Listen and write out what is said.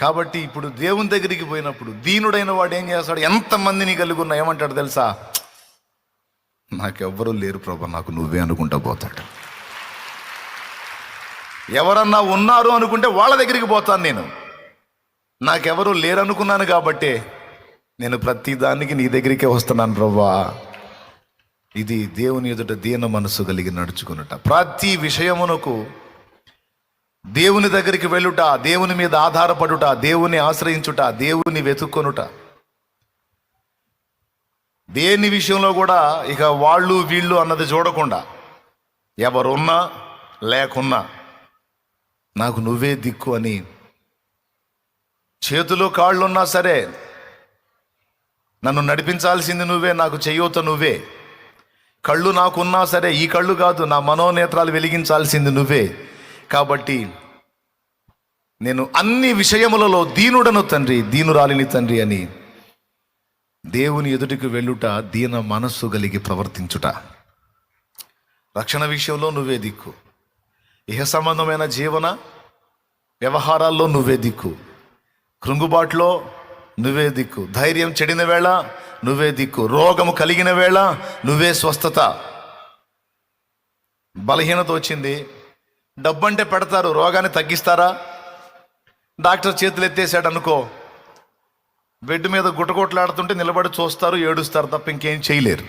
కాబట్టి ఇప్పుడు దేవుని దగ్గరికి పోయినప్పుడు దీనుడైన వాడు ఏం చేస్తాడు? ఎంతమందిని కలిగి ఉన్నా ఏమంటాడు తెలుసా? నాకెవ్వరూ లేరు ప్రభా నాకు నువ్వే అనుకుంటా పోతాడు. ఎవరన్నా ఉన్నారు అనుకుంటే వాళ్ళ దగ్గరికి పోతాను నేను. నాకెవరు లేరనుకున్నాను కాబట్టి నేను ప్రతి దానికి నీ దగ్గరికే వస్తున్నాను ప్రభా. ఇది దేవుని ఎదుట దీన మనసు కలిగి నడుచుకునుట. ప్రతి విషయమునకు దేవుని దగ్గరికి వెళ్ళుట దేవుని మీద ఆధారపడుట దేవుని ఆశ్రయించుట దేవుని వెతుక్కొనుట. దేని విషయంలో కూడా ఇక వాళ్ళు వీళ్ళు అన్నది చూడకుండా ఎవరున్నా లేకున్నా నాకు నువ్వే దిక్కు అని చేతులు కాళ్ళున్నా సరే నన్ను నడిపించాల్సింది నువ్వే నాకు చెయ్యూత నువ్వే. కళ్ళు నాకున్నా సరే ఈ కళ్ళు కాదు నా మనోనేత్రాలు వెలిగించాల్సింది నువ్వే. కాబట్టి నేను అన్ని విషయములలో దీనుడను తండ్రి దీనురాలిని తండ్రి అని దేవుని ఎదుటికి వెళ్ళుట దీన మనస్సు కలిగి ప్రవర్తించుట. రక్షణ విషయంలో నువ్వే దిక్కు. ఇహ సంబంధమైన జీవన వ్యవహారాల్లో నువ్వే దిక్కు. కృంగుబాట్లో నువ్వే దిక్కు. ధైర్యం చెడిన వేళ నువ్వే దిక్కు. రోగము కలిగిన వేళ నువ్వే స్వస్థత. బలహీనత వచ్చింది. డబ్బంటే పెడతారు. రోగాన్ని తగ్గిస్తారా? డాక్టర్ చేతులు ఎత్తేసాడు అనుకో. బెడ్ మీద గుట్టగొట్లాడుతుంటే నిలబడి చూస్తారు ఏడుస్తారు తప్ప ఇంకేం చేయలేరు.